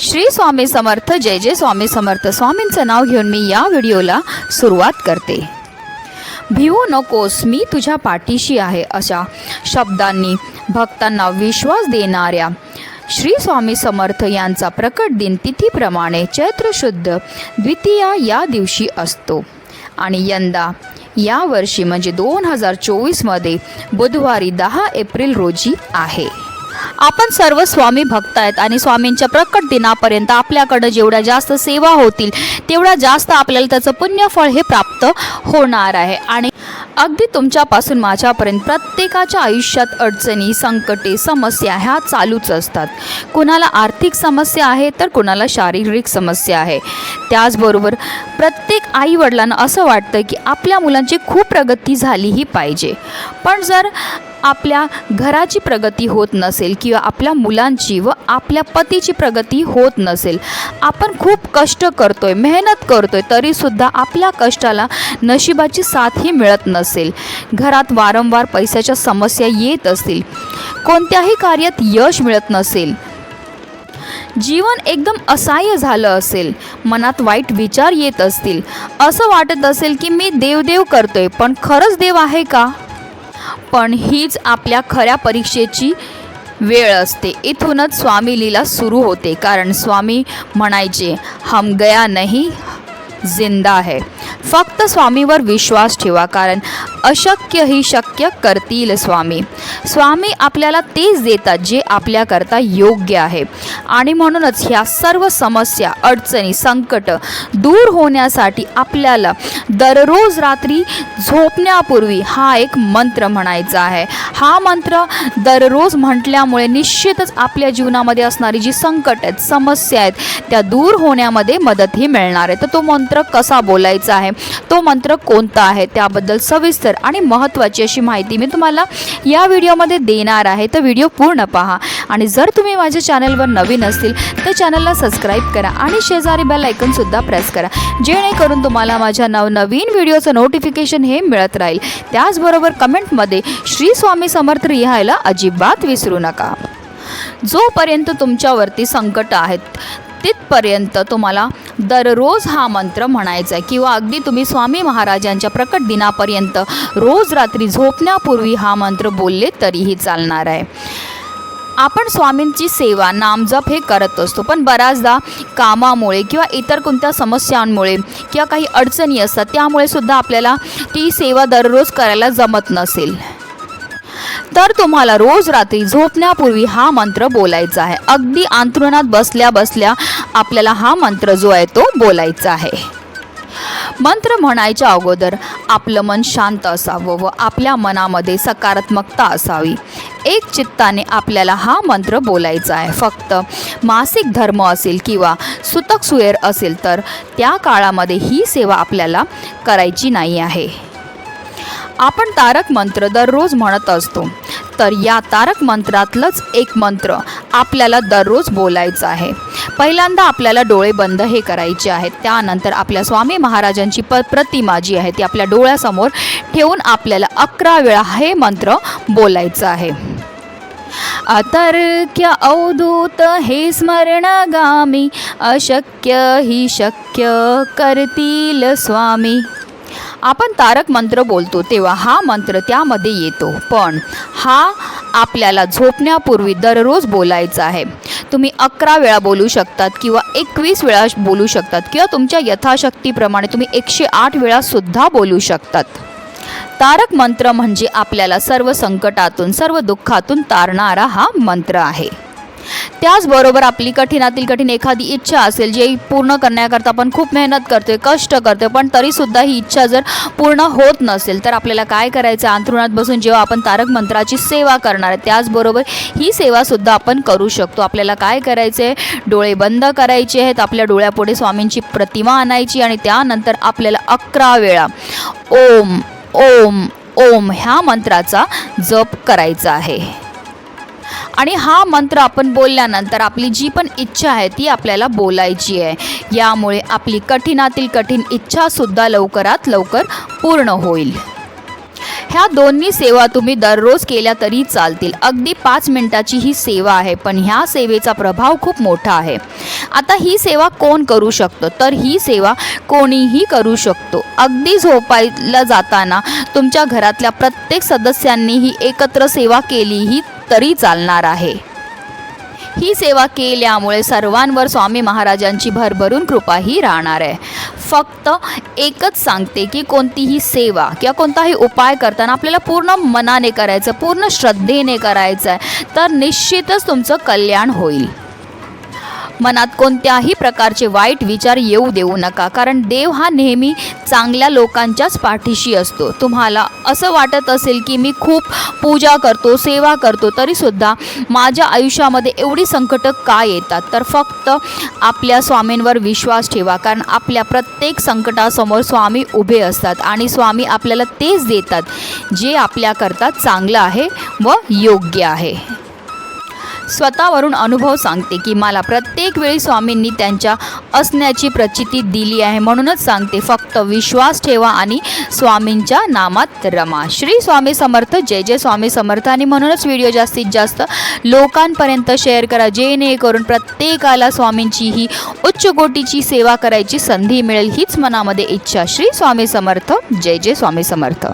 श्री स्वामी समर्थ जय जय स्वामी समर्थ. स्वामींचं नाव घेऊन मी या व्हिडिओला सुरुवात करते. भिवू नकोस मी तुझ्या पाठीशी आहे अशा शब्दांनी भक्तांना विश्वास देणाऱ्या श्री स्वामी समर्थ यांचा प्रकट दिन तिथीप्रमाणे चैत्र शुद्ध द्वितीया या दिवशी असतो. आणि यंदा यावर्षी म्हणजे दोन हजार चोवीसमध्ये बुधवारी दहा एप्रिल रोजी आहे. आपण सर्व स्वामी भक्त आहेत आणि स्वामींच्या प्रकट दिनापर्यंत आपल्याकडं जेवढ्या जास्त सेवा होतील तेवढ्या जास्त आपल्याला त्याचं पुण्यफळ हे प्राप्त होणार आहे. आणि अगदी तुमच्यापासून माझ्यापर्यंत प्रत्येकाच्या आयुष्यात अडचणी संकटे समस्या ह्या चालूच असतात. कुणाला आर्थिक समस्या आहे तर कुणाला शारीरिक समस्या आहे. त्याचबरोबर प्रत्येक आईवडिलांना असं वाटतं की आपल्या मुलांची खूप प्रगती झालीही पाहिजे. पण जर आपल्या घराची प्रगती होत नसेल किंवा आपल्या मुलांची व आपल्या पतीची प्रगती होत नसेल आपण खूप कष्ट करतोय मेहनत करतोय तरीसुद्धा आपल्या कष्टाला नशिबाची साथही मिळत नसेल. घरात वारंवार पैशाच्या समस्या येत असतील. कोणत्याही कार्यात यश मिळत नसेल. जीवन एकदम असहाय्य झालं असेल. मनात वाईट विचार येत असतील. असं वाटत असेल की मी देवदेव करतोय पण खरंच देव आहे का? पण हीच आपल्या खऱ्या परीक्षेची वेळ असते. इथूनच स्वामी लीला सुरू होते. कारण स्वामी म्हणायचे हम गया नाही जिंदा है फक्त स्वामीवर विश्वास ठेवा कारण अशक्य ही शक्य करतील स्वामी. स्वामी आपल्याला तेच देतात जे आपल्याकरता योग्य आहे. आणि म्हणूनच ह्या सर्व समस्या अडचणी संकट दूर होण्यासाठी आपल्याला दररोज रात्री झोपण्यापूर्वी हा एक मंत्र म्हणायचा आहे. हा मंत्र दररोज म्हटल्यामुळे निश्चितच आपल्या जीवनामध्ये असणारी जी संकट आहेत समस्या आहेत त्या दूर होण्यामध्ये मदतही मिळणार आहे. तर तो मंत्र मंत्र कसा बोलायचा आहे? तो मंत्र कोणता आहे? त्याबद्दल सविस्तर आणि महत्त्वाची अशी माहिती मी तुम्हाला या व्हिडिओमध्ये देणार आहे. तर व्हिडिओ पूर्ण पहा. आणि जर तुम्ही माझ्या चॅनलवर नवीन असतील तर चॅनलला सबस्क्राईब करा आणि शेजारी बेल ऐकूनसुद्धा प्रेस करा. जेणेकरून तुम्हाला माझ्या नवनवीन व्हिडिओचं नोटिफिकेशन हे मिळत राहील. त्याचबरोबर कमेंटमध्ये श्री स्वामी समर्थ लिहायला अजिबात विसरू नका. जोपर्यंत तुमच्यावरती संकट आहेत तिथपर्यंत तुम्हाला दररोज हा मंत्र म्हणायचा आहे किंवा अगदी तुम्ही स्वामी महाराजांच्या प्रकट दिनापर्यंत रोज रात्री झोपण्यापूर्वी हा मंत्र बोलले तरीही चालणार आहे आपण स्वामींची सेवा नामजप हे करत असतो पण बऱ्याचदा कामामुळे किंवा इतर कोणत्या समस्यांमुळे किंवा काही अडचणी असतात त्यामुळे सुद्धा आपल्याला ती सेवा दररोज करायला जमत नसेल. तर तुम्हाला रोज रात्री झोपण्यापूर्वी हा मंत्र बोलायचा आहे अगदी अंथरुणात बसल्या बसल्या आपल्याला हा मंत्र जो आहे तो बोलायचा आहे. मंत्र म्हणायच्या अगोदर आपलं मन शांत असावं व आपल्या मनामध्ये सकारात्मकता असावी. एक चित्ताने आपल्याला हा मंत्र बोलायचा आहे. फक्त मासिक धर्म असेल किंवा सुतक सुयर असेल तर त्या काळामध्ये ही सेवा आपल्याला करायची नाही आहे. आपण तारक मंत्र दररोज म्हणत असतो. तर या तारक मंत्रातलंच एक मंत्र आपल्याला दररोज बोलायचं आहे. पहिल्यांदा आपल्याला डोळे बंद हे करायचे आहेत. त्यानंतर आपल्या स्वामी महाराजांची प प्रतिमा जी आहे ती आपल्या डोळ्यासमोर ठेवून आपल्याला अकरा वेळा हे मंत्र बोलायचं आहे. अतर्क्य अवधूत हे स्मरणगामी अशक्य ही शक्य करतील स्वामी. आपण तारक मंत्र बोलतो तेव्हा हा मंत्र त्यामध्ये येतो. पण हा आपल्याला झोपण्यापूर्वी दररोज बोलायचा आहे. तुम्ही अकरा वेळा बोलू शकतात किंवा एकवीस वेळा बोलू शकतात किंवा तुमच्या यथाशक्तीप्रमाणे तुम्ही एकशे आठ वेळासुद्धा बोलू शकतात. तारक मंत्र म्हणजे आपल्याला सर्व संकटातून सर्व दुःखातून तारणारा हा मंत्र आहे. त्याचबरोबर आपली कठीणातील कठीण एखादी इच्छा असेल जे पूर्ण करण्याकरता आपण खूप मेहनत करतोय कष्ट करतोय पण तरीसुद्धा ही इच्छा जर पूर्ण होत नसेल तर आपल्याला काय करायचं? अंथरुणात बसून जेव्हा आपण तारक मंत्राची सेवा करणार आहे त्याचबरोबर ही सेवासुद्धा आपण करू शकतो. आपल्याला काय करायचं आहे डोळे बंद करायचे आहेत आपल्या डोळ्यापुढे स्वामींची प्रतिमा आणायची आणि त्यानंतर आपल्याला अकरा वेळा ओम ओम ओम ह्या मंत्राचा जप करायचा आहे. आणि हा मंत्र आपण बोलल्यानंतर आपली जी पण इच्छा आहे ती आपल्याला बोलायची आहे. यामुळे आपली कठीणातील कठीण इच्छासुद्धा लवकरात लवकर पूर्ण होईल. ह्या दोन्ही सेवा तुम्ही दररोज केल्या तरी चालतील. अगदी पाच मिनिटाची ही सेवा आहे पण ह्या सेवेचा प्रभाव खूप मोठा आहे. आता ही सेवा कोण करू शकतो? तर ही सेवा कोणीही करू शकतो. अगदी झोपायला जाताना तुमच्या घरातल्या प्रत्येक सदस्यांनी ही एकत्र सेवा केली ही तरी चालणार आहे. ही सेवा केल्यामुळे सर्वांवर स्वामी महाराजांची भरभरून कृपाही राहणार आहे. फक्त एकच सांगते की कोणतीही सेवा किंवा कोणताही उपाय करताना आपल्याला पूर्ण मनाने करायचं पूर्ण श्रद्धेने करायचं आहे तर निश्चितच तुमचं कल्याण होईल. मनात कोणत्याही प्रकारचे वाईट विचार येऊ देऊ नका. कारण देव हा नेहमी चांगल्या लोकांच्याच पाठीशी असतो. तुम्हाला असं वाटत असेल की मी खूप पूजा करतो सेवा करतो तरीसुद्धा माझ्या आयुष्यामध्ये एवढी संकटं का येतात? तर फक्त आपल्या स्वामींवर विश्वास ठेवा. कारण आपल्या प्रत्येक संकटासमोर स्वामी उभे असतात आणि स्वामी आपल्याला तेच देतात जे आपल्याकरता चांगलं आहे व योग्य आहे. स्वतःवरून अनुभव सांगते की मला प्रत्येक वेळी स्वामींनी त्यांच्या असण्याची प्रचिती दिली आहे म्हणूनच सांगते फक्त विश्वास ठेवा आणि स्वामींच्या नामात रमा. श्री स्वामी समर्थ जय जय स्वामी समर्थ. आणि म्हणूनच व्हिडिओ जास्तीत जास्त लोकांपर्यंत शेअर करा जेणेकरून प्रत्येकाला स्वामींची ही उच्च कोटीची सेवा करायची संधी मिळेल हीच मनामध्ये इच्छा. श्री स्वामी समर्थ जय जय स्वामी समर्थ.